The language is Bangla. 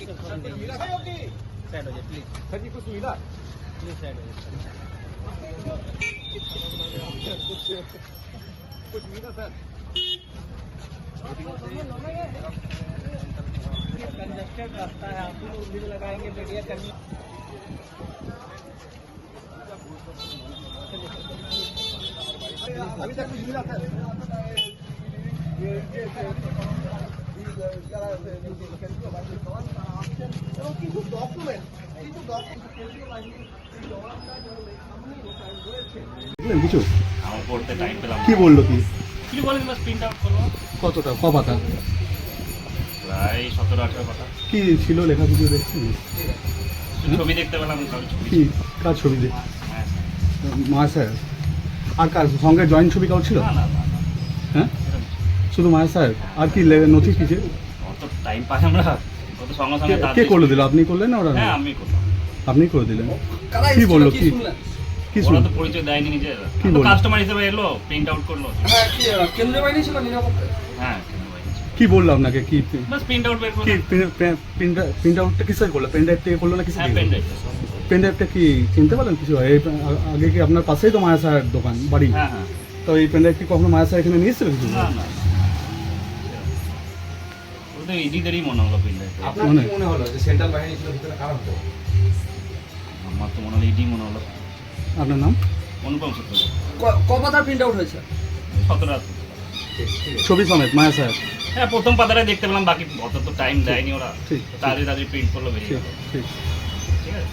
साइड हो प्लीज़ सर जी कुछ मिला प्लीज़ साइड कुछ मिला सर कंजस्टेड रास्ता है आप लोग भी लगाएँगे मीडिया कर्मी अभी तक कुछ मिला सर কিছু আমার পড়তে টাইম পেলাম কি বলল কি? বলেন প্রিন্ট আউট কতটা? ক পাতা? প্রায় সতেরো আঠেরো কথা কি ছিল লেখা কিছু দেখছি ছবি দেখতে পেলাম কি? কার ছবি দেখ হ্যাঁ মা স্যার? আর কার? সঙ্গে জয়েন্ট ছবি কাউ ছিল? হ্যাঁ? শুধু মায়া স্যার? আর কি নথি কিছু? অত টাইম পাই আমরা। অত সঙ্গে সঙ্গে কে- তাড়াতাড়ি- কে করল দিল? আপনি করলেন না ওরা? হ্যাঁ আমি করলাম। আপনি করে দিলেন। কি বলল? কি কি ওরা শুনলেন তো পরিচয় দেয়নি নিজের। কি বলল? কাস্টমার হিসেবে এলো প্রিন্ট আউট করল। কেন্দ্রীয় বাহিনী ছিল নিরাপত্তা? হ্যাঁ কি বলল আপনাকে? কি বাস প্রিন্ট আউট বের কি করলাম প্রিন্ট আউটটা কিসের করল? পেন ড্রাইভ থেকে করল না কিসে হ্যাঁ পেন ড্রাইভ পেন ড্রাইভটা কি চিনতে পারলেন কিছু? এই আ- আগে কি আপনার পাশেই তো মায়া স্যার দোকান বাড়ি? হ্যাঁ হ্যাঁ। তো এই পেন ড্রাইভ কি কখনো মায়া স্যার এখানে নিয়ে এসেছিল কিছু? না না। ওটা এদিকেরই মনে হলো প্রিন্ট আপনার মনে- কি মনে হলো যে সেন্ট্রাল বাহিনী ছিল ভিতরে কারা হতো? আমার তো মনে হলো ইডি মনে হলো। আপনার নাম? অনুপম সূত্র ক পাতার প্রিন্ট আউট হয়েছে? সতেরো ছবি সমেত মায়া স্যার। হ্যাঁ প্রথম পাতাটাই দেখতে পেলাম বাকি অত তো টাইম দেয়নি ওরা। তাড়াতাড়ি তাড়াতাড়ি প্রিন্ট করল বেরিয়ে ঠিক আছে।